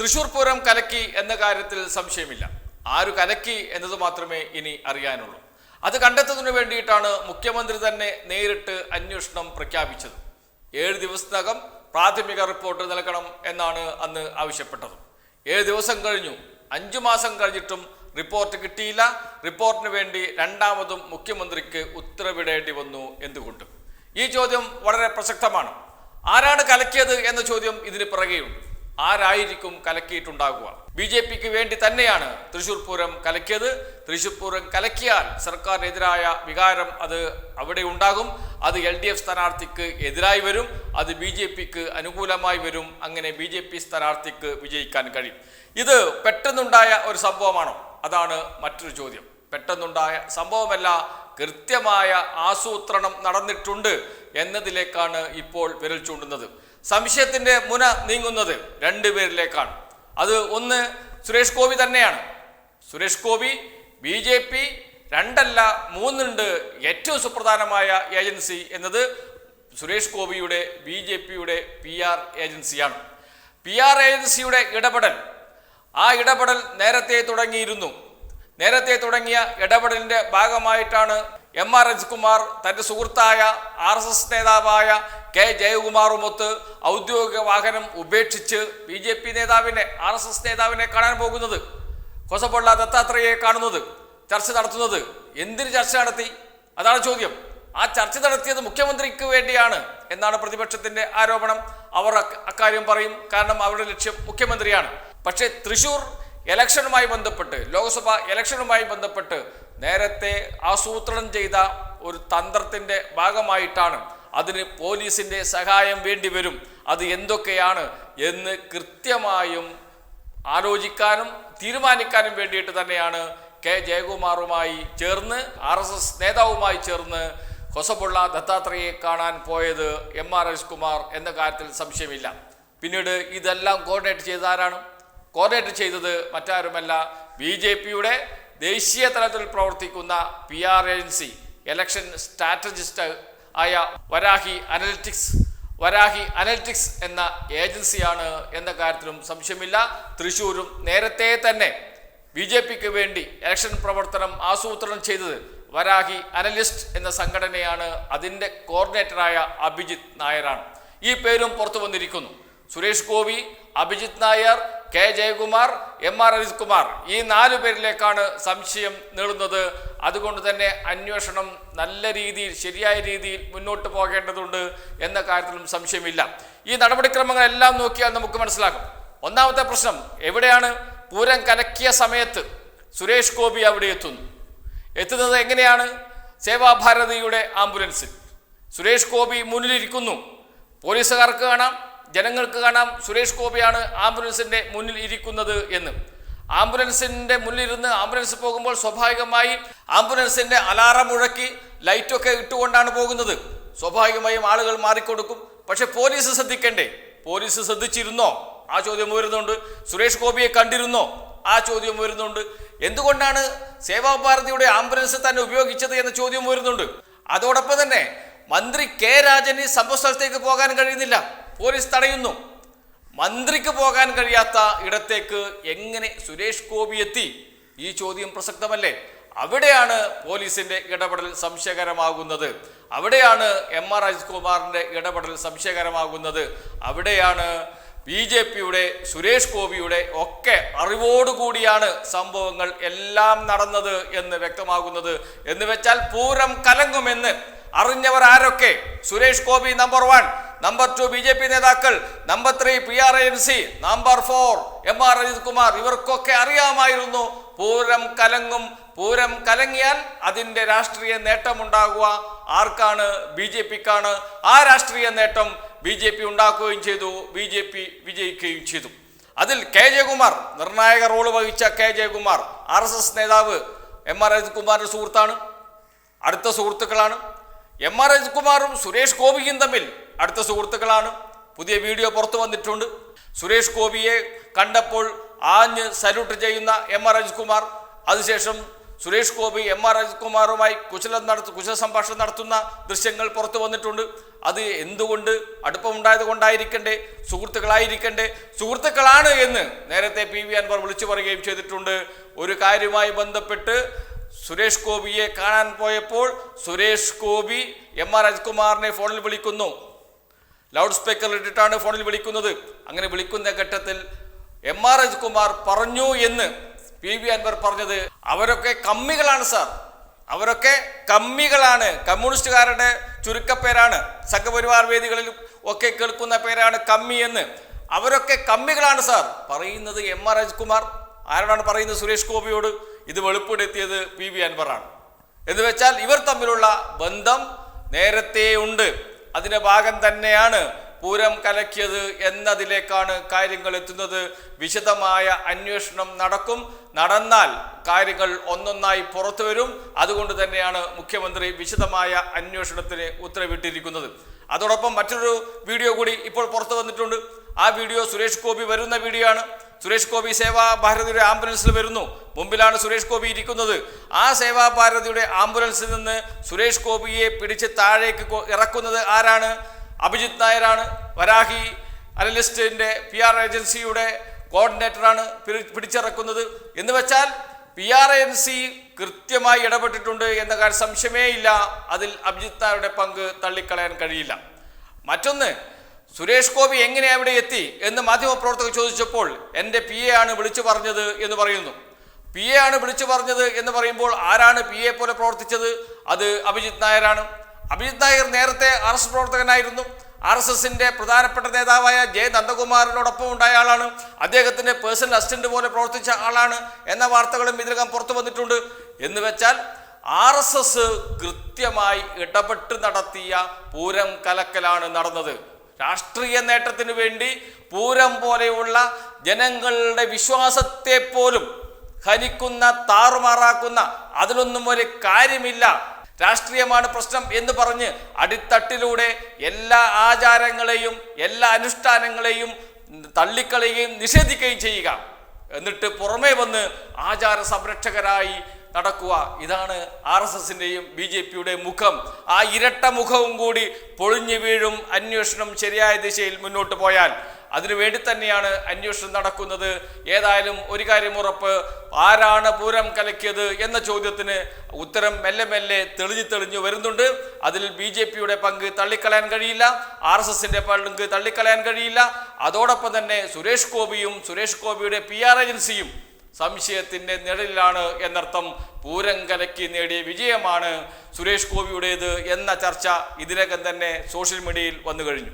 തൃശൂർ പൂരം കലക്കി എന്ന കാര്യത്തിൽ സംശയമില്ല. ആര് കലക്കി എന്നത് മാത്രമേ ഇനി അറിയാനുള്ളൂ. അത് കണ്ടെത്തുന്നതിന് വേണ്ടിയിട്ടാണ് മുഖ്യമന്ത്രി തന്നെ നേരിട്ട് അന്വേഷണം പ്രഖ്യാപിച്ചത്. ഏഴ് ദിവസത്തിനകം പ്രാഥമിക റിപ്പോർട്ട് നൽകണം എന്നാണ് അന്ന് ആവശ്യപ്പെട്ടത്. ഏഴ് ദിവസം കഴിഞ്ഞു. അഞ്ചു മാസം കഴിഞ്ഞിട്ടും റിപ്പോർട്ട് കിട്ടിയില്ല. റിപ്പോർട്ടിന് വേണ്ടി രണ്ടാമതും മുഖ്യമന്ത്രിക്ക് ഉത്തരവിടേണ്ടി വന്നു എന്തുകൊണ്ട്? ഈ ചോദ്യം വളരെ പ്രസക്തമാണ്. ആരാണ് കലക്കിയത് എന്ന ചോദ്യം ഇതിന് പിറകെയുണ്ട്. ആരായിരിക്കും കലക്കിയിട്ടുണ്ടാകുക? ബി ജെ പിക്ക് വേണ്ടി തന്നെയാണ് തൃശൂർ പൂരം കലക്കിയത്. തൃശൂർ പൂരം കലക്കിയാൽ സർക്കാരിനെതിരായ വികാരം അത് അവിടെ ഉണ്ടാകും. അത് എൽ ഡി എഫ് സ്ഥാനാർത്ഥിക്ക് എതിരായി വരും. അത് ബി ജെ പിക്ക് അനുകൂലമായി വരും. അങ്ങനെ ബി ജെ പി സ്ഥാനാർത്ഥിക്ക് വിജയിക്കാൻ കഴിയും. ഇത് പെട്ടെന്നുണ്ടായ ഒരു സംഭവമാണോ? അതാണ് മറ്റൊരു ചോദ്യം. പെട്ടെന്നുണ്ടായ സംഭവമല്ല കൃത്യമായ ആസൂത്രണം നടന്നിട്ടുണ്ട് എന്നതിലേക്കാണ് ഇപ്പോൾ വിരൽ ചൂണ്ടുന്നത്. സംശയത്തിന്റെ മുന നീങ്ങുന്നത് രണ്ടുപേരിലേക്കാണ് അത് ഒന്ന് സുരേഷ് ഗോപി തന്നെയാണ്. Suresh Gopi B J P രണ്ടല്ല മൂന്നുണ്ട് ഏറ്റവും സുപ്രധാനമായ ഏജൻസി എന്നത് സുരേഷ് ഗോപിയുടെ ബി ജെ പിയുടെ പി ആർ ഏജൻസിയാണ്. പി ആർ ഏജൻസിയുടെ ഇടപെടൽ ആ ഇടപെടൽ നേരത്തെ തുടങ്ങിയിരുന്നു. നേരത്തെ തുടങ്ങിയ ഇടപെടലിന്റെ ഭാഗമായിട്ടാണ് എം ആർ രജികുമാർ തന്റെ സുഹൃത്തായ ആർ എസ് എസ് നേതാവായ കെ ജയകുമാറുമൊത്ത് ഔദ്യോഗിക വാഹനം ഉപേക്ഷിച്ച് ബി ജെ പി നേതാവിനെ ആർ എസ് എസ് നേതാവിനെ കാണാൻ പോകുന്നത്. കൊസപ്പൊള്ള ദത്താത്രേയെ കാണുന്നത് ചർച്ച നടത്തുന്നത്. എന്തിനു ചർച്ച നടത്തി? അതാണ് ചോദ്യം. ആ ചർച്ച നടത്തിയത് മുഖ്യമന്ത്രിക്ക് വേണ്ടിയാണ് എന്നാണ് പ്രതിപക്ഷത്തിന്റെ ആരോപണം. അവർ അക്കാര്യം പറയും. കാരണം അവരുടെ ലക്ഷ്യം മുഖ്യമന്ത്രിയാണ്. പക്ഷേ തൃശൂർ ഇലക്ഷനുമായി ബന്ധപ്പെട്ട് ലോക്സഭ ഇലക്ഷനുമായി ബന്ധപ്പെട്ട് നേരത്തെ ആസൂത്രണം ചെയ്ത ഒരു തന്ത്രത്തിന്റെ ഭാഗമായിട്ടാണ് അതിന് പോലീസിന്റെ സഹായം വേണ്ടിവരും അത് എന്തൊക്കെയാണ് എന്ന് കൃത്യമായും ആലോചിക്കാനും തീരുമാനിക്കാനും വേണ്ടിയിട്ട് തന്നെയാണ് കെ ജയകുമാറുമായി ചേർന്ന് ആർ എസ് എസ് നേതാവുമായി ചേർന്ന് ഹൊസബുള്ള ദത്താത്രേയെ കാണാൻ പോയത് എം ആർ എസ് കുമാർ എന്ന കാര്യത്തിൽ സംശയമില്ല. പിന്നീട് ഇതെല്ലാം കോർഡിനേറ്റ് ചെയ്ത ആരാണ്? കോർഡിനേറ്റ് ചെയ്തത് മറ്റാരുമല്ല ബി ജെ പിയുടെ ദേശീയ തലത്തിൽ പ്രവർത്തിക്കുന്ന P R agency election strategist ആയ വരാഹി അനലിറ്റിക്സ് വരാഹി അനലിറ്റിക്സ് എന്ന ഏജൻസിയാണ് എന്ന കാര്യത്തിലും സംശയമില്ല. തൃശൂരും നേരത്തെ തന്നെ ബി ജെ പിക്ക് വേണ്ടി ഇലക്ഷൻ പ്രവർത്തനം ആസൂത്രണം ചെയ്തത് വരാഹി അനലിസ്റ്റ് എന്ന സംഘടനയാണ്. അതിന്റെ കോർഡിനേറ്ററായ അഭിജിത്ത് നായരാണ്. ഈ പേരും പുറത്തു വന്നിരിക്കുന്നു. Suresh Gopi Abhijith Nair K Jayakumar M R Ajith Kumar ഈ നാലു പേരിലേക്കാണ് സംശയം നീളുന്നത്. അതുകൊണ്ട് തന്നെ അന്വേഷണം നല്ല രീതിയിൽ ശരിയായ രീതിയിൽ മുന്നോട്ട് പോകേണ്ടതുണ്ട് എന്ന കാര്യത്തിലും സംശയമില്ല. ഈ നടപടിക്രമങ്ങളെല്ലാം നോക്കിയാൽ നമുക്ക് മനസ്സിലാകും. ഒന്നാമത്തെ പ്രശ്നം എവിടെയാണ് പൂരം കലക്കിയ സമയത്ത് സുരേഷ് ഗോപി അവിടെ എത്തുന്നു? എത്തുന്നത് എങ്ങനെയാണ്? സേവാഭാരതിയുടെ ആംബുലൻസിൽ. സുരേഷ് ഗോപി മുന്നിലിരിക്കുന്നു. പോലീസുകാർക്ക് കാണാം. ജനങ്ങൾക്ക് കാണാം സുരേഷ് ഗോപിയാണ് ആംബുലൻസിന്റെ മുന്നിൽ ഇരിക്കുന്നത് എന്ന്. ആംബുലൻസിന്റെ മുന്നിലിരുന്ന് ആംബുലൻസ് പോകുമ്പോൾ സ്വാഭാവികമായി ആംബുലൻസിന്റെ അലാറം മുഴക്കി ലൈറ്റൊക്കെ ഇട്ടുകൊണ്ടാണ് പോകുന്നത്. സ്വാഭാവികമായും ആളുകൾ മാറിക്കൊടുക്കും. പക്ഷെ പോലീസ് ശ്രദ്ധിക്കണ്ടേ? പോലീസ് ശ്രദ്ധിച്ചിരുന്നോ? ആ ചോദ്യം വരുന്നുണ്ട് സുരേഷ് ഗോപിയെ കണ്ടിരുന്നോ? ആ ചോദ്യം വരുന്നുണ്ട് എന്തുകൊണ്ടാണ് സേവാഭാരതിയുടെ ആംബുലൻസ് തന്നെ ഉപയോഗിച്ചത് എന്ന ചോദ്യം വരുന്നുണ്ട് അതോടൊപ്പം തന്നെ മന്ത്രി കെ രാജന് സംഭവസ്ഥലത്തേക്ക് പോകാൻ കഴിയുന്നില്ല. പോലീസ് തടയുന്നു. മന്ത്രിക്ക് പോകാൻ കഴിയാത്ത ഇടത്തേക്ക് എങ്ങനെ സുരേഷ് ഗോപി എത്തി? ഈ ചോദ്യം പ്രസക്തമല്ലേ? അവിടെയാണ് പോലീസിന്റെ ഇടപെടൽ സംശയകരമാകുന്നത്. അവിടെയാണ് എം ആർ അജിത്കുമാറിന്റെ ഇടപെടൽ സംശയകരമാകുന്നത്. അവിടെയാണ് ബി ജെ പിയുടെ സുരേഷ് ഗോപിയുടെ ഒക്കെ അറിവോടുകൂടിയാണ് സംഭവങ്ങൾ എല്ലാം നടന്നത് എന്ന് വ്യക്തമാകുന്നത്. എന്ന് വെച്ചാൽ പൂരം കലങ്ങുമെന്ന് അറിഞ്ഞവർ ആരൊക്കെ Suresh Gopi number one number two B J P നേതാക്കൾ. Number three P R N C number four M R Ajith Kumar. ഇവർക്കൊക്കെ അറിയാമായിരുന്നു. പൂരം കലങ്ങും പൂരം കലങ്ങിയാൽ അതിന്റെ രാഷ്ട്രീയ നേട്ടമുണ്ടാകുക. ആർക്കാണ്? ബി ജെ പിക്കാണ് ആ രാഷ്ട്രീയ നേട്ടം ബി ജെ പി ഉണ്ടാക്കുകയും ചെയ്തു. ബി ജെ പി വിജയിക്കുകയും ചെയ്തു. അതിൽ കെ ജയകുമാർ നിർണായക റോൾ വഹിച്ച K Jayakumar R S S നേതാവ് എം ആർ അജിത് കുമാറിന്റെ സുഹൃത്താണ്. അടുത്ത സുഹൃത്തുക്കളാണ്. എം ആർ അജിത്കുമാറും സുരേഷ് ഗോപിയും തമ്മിൽ അടുത്ത സുഹൃത്തുക്കളാണ്. പുതിയ വീഡിയോ പുറത്തു വന്നിട്ടുണ്ട്. സുരേഷ് ഗോപിയെ കണ്ടപ്പോൾ ആഞ്ഞ് സല്യൂട്ട് ചെയ്യുന്ന എം ആർ അജിത്കുമാർ അതിനുശേഷം സുരേഷ് ഗോപി എം ആർ അജിത്കുമാറുമായി കുശലം നടത്തു കുശല സംഭാഷണം നടത്തുന്ന ദൃശ്യങ്ങൾ പുറത്തു വന്നിട്ടുണ്ട്. അത് എന്തുകൊണ്ട് അടുപ്പമുണ്ടായത് കൊണ്ടായിരിക്കണ്ടേ? സുഹൃത്തുക്കളായിരിക്കണ്ടേ? സുഹൃത്തുക്കളാണ് എന്ന് നേരത്തെ പി വി അൻവർ വിളിച്ചു പറയുകയും ചെയ്തിട്ടുണ്ട്. ഒരു കാര്യവുമായി ബന്ധപ്പെട്ട് സുരേഷ് ഗോപിയെ കാണാൻ പോയപ്പോൾ സുരേഷ് ഗോപി എം ആർ രാജ്കുമാറിനെ ഫോണിൽ വിളിക്കുന്നു. ലൗഡ് സ്പീക്കറിൽ ഇട്ടിട്ടാണ് ഫോണിൽ വിളിക്കുന്നത്. അങ്ങനെ വിളിക്കുന്ന ഘട്ടത്തിൽ എം ആർ രാജ്കുമാർ പറഞ്ഞു എന്ന് പി വി അൻവർ പറഞ്ഞത് അവരൊക്കെ കമ്മികളാണ് സാർ. അവരൊക്കെ കമ്മികളാണ്. കമ്മ്യൂണിസ്റ്റുകാരുടെ ചുരുക്കപ്പേരാണ്. സംഘപരിവാർ വേദികളിൽ ഒക്കെ കേൾക്കുന്ന പേരാണ് കമ്മി എന്ന്. അവരൊക്കെ കമ്മികളാണ് സാർ. പറയുന്നത് എം ആർ രാജ്കുമാർ. ആരോടാണ് പറയുന്നത് സുരേഷ് ഗോപിയോട്? ഇത് വെളിപ്പെടുത്തിയത് പി വി അൻവറാണ്. എന്ന് വെച്ചാൽ ഇവർ തമ്മിലുള്ള ബന്ധം നേരത്തെ ഉണ്ട്. അതിന്റെ ഭാഗം തന്നെയാണ് പൂരം കലക്കിയത് എന്നതിലേക്കാണ് കാര്യങ്ങൾ എത്തുന്നത്. വിശദമായ അന്വേഷണം നടക്കും. നടന്നാൽ കാര്യങ്ങൾ ഒന്നൊന്നായി പുറത്തു വരും. അതുകൊണ്ട് തന്നെയാണ് മുഖ്യമന്ത്രി വിശദമായ അന്വേഷണത്തിന് ഉത്തരവിട്ടിരിക്കുന്നത്. അതോടൊപ്പം മറ്റൊരു വീഡിയോ കൂടി ഇപ്പോൾ പുറത്തു വന്നിട്ടുണ്ട്. ആ വീഡിയോ സുരേഷ് ഗോപി വരുന്ന വീഡിയോ ആണ്. സുരേഷ് ഗോപി സേവാ ഭാരതിയുടെ ആംബുലൻസിൽ വരുന്നു. മുമ്പിലാണ് സുരേഷ് ഗോപി ഇരിക്കുന്നത്. ആ സേവാ ഭാരതിയുടെ ആംബുലൻസിൽ നിന്ന് സുരേഷ് ഗോപിയെ പിടിച്ച് താഴേക്ക് ഇറക്കുന്നത് ആരാണ്? അഭിജിത് നായരാണ്. വരാഹി അനലിസ്റ്റിന്റെ പി ആർ ഏജൻസിയുടെ കോർഡിനേറ്ററാണ് പിടി- പിടിച്ചിറക്കുന്നത്. എന്ന് വെച്ചാൽ പി ആർ ഏജൻസി കൃത്യമായി ഇടപെട്ടിട്ടുണ്ട് എന്ന കാര്യം സംശയമേ ഇല്ല. അതിൽ അഭിജിത് നായരുടെ പങ്ക് തള്ളിക്കളയാൻ കഴിയില്ല. മറ്റൊന്ന് സുരേഷ് ഗോപി എങ്ങനെ അവിടെ എത്തി എന്ന് മാധ്യമപ്രവർത്തകർ ചോദിച്ചപ്പോൾ എന്റെ പി എ ആണ് വിളിച്ചു പറഞ്ഞത് എന്ന് പറയുന്നു. പി എ ആണ് വിളിച്ചു പറഞ്ഞത് എന്ന് പറയുമ്പോൾ ആരാണ് പി എ പോലെ പ്രവർത്തിച്ചത്? അത് അഭിജിത് നായരാണ്. അഭിജിത് നായർ നേരത്തെ ആർ എസ് പ്രവർത്തകനായിരുന്നു. ആർ എസ് എസിന്റെ പ്രധാനപ്പെട്ട നേതാവായ ജെ നന്ദകുമാറിനോടൊപ്പം ഉണ്ടായ ആളാണ്. അദ്ദേഹത്തിന്റെ പേഴ്സണൽ അസിസ്റ്റന്റ് പോലെ പ്രവർത്തിച്ച ആളാണ് എന്ന വാർത്തകളും ഇതിനകം പുറത്തു വന്നിട്ടുണ്ട്. എന്ന് വെച്ചാൽ ആർ എസ് എസ് കൃത്യമായി ഇടപെട്ട് നടത്തിയ പൂരം കലക്കലാണ് നടന്നത്. രാഷ്ട്രീയ നേട്ടത്തിന് വേണ്ടി പൂരം പോലെയുള്ള ജനങ്ങളുടെ വിശ്വാസത്തെ പോലും ഹനിക്കുന്ന താറുമാറാക്കുന്ന അതിലൊന്നും ഒരു കാര്യമില്ല. രാഷ്ട്രീയമാണ് പ്രശ്നം എന്ന് പറഞ്ഞ് അടിത്തട്ടിലൂടെ എല്ലാ ആചാരങ്ങളെയും എല്ലാ അനുഷ്ഠാനങ്ങളെയും തള്ളിക്കളയുകയും നിഷേധിക്കുകയും ചെയ്യുക. എന്നിട്ട് പുറമേ വന്ന് ആചാര സംരക്ഷകരായി നടക്കുക. ഇതാണ് ആർ എസ് എസിന്റെയും ബി ജെ പിയുടെ മുഖം. ആ ഇരട്ട മുഖവും കൂടി പൊളിഞ്ഞു വീഴും അന്വേഷണം ശരിയായ ദിശയിൽ മുന്നോട്ട് പോയാൽ. അതിനുവേണ്ടി തന്നെയാണ് അന്വേഷണം നടക്കുന്നത്. ഏതായാലും ഒരു കാര്യം ഉറപ്പ് ആരാണ് പൂരം കലക്കിയത് എന്ന ചോദ്യത്തിന് ഉത്തരം മെല്ലെ മെല്ലെ തെളിഞ്ഞു തെളിഞ്ഞു വരുന്നുണ്ട്. അതിൽ ബി ജെ പിയുടെ പങ്ക് തള്ളിക്കളയാൻ കഴിയില്ല ആർ എസ് എസിന്റെ പങ്ക് തള്ളിക്കളയാൻ കഴിയില്ല. അതോടൊപ്പം തന്നെ സുരേഷ് ഗോപിയും സുരേഷ് ഗോപിയുടെ പി ആർ ഏജൻസിയും സംശയത്തിന്റെ നിഴലിലാണ് എന്നർത്ഥം പൂരം കലക്കി നേടിയ വിജയമാണ് സുരേഷ് ഗോപിയുടേത് എന്ന ചർച്ച ഇതിനകം തന്നെ സോഷ്യൽ മീഡിയയിൽ വന്നു കഴിഞ്ഞു.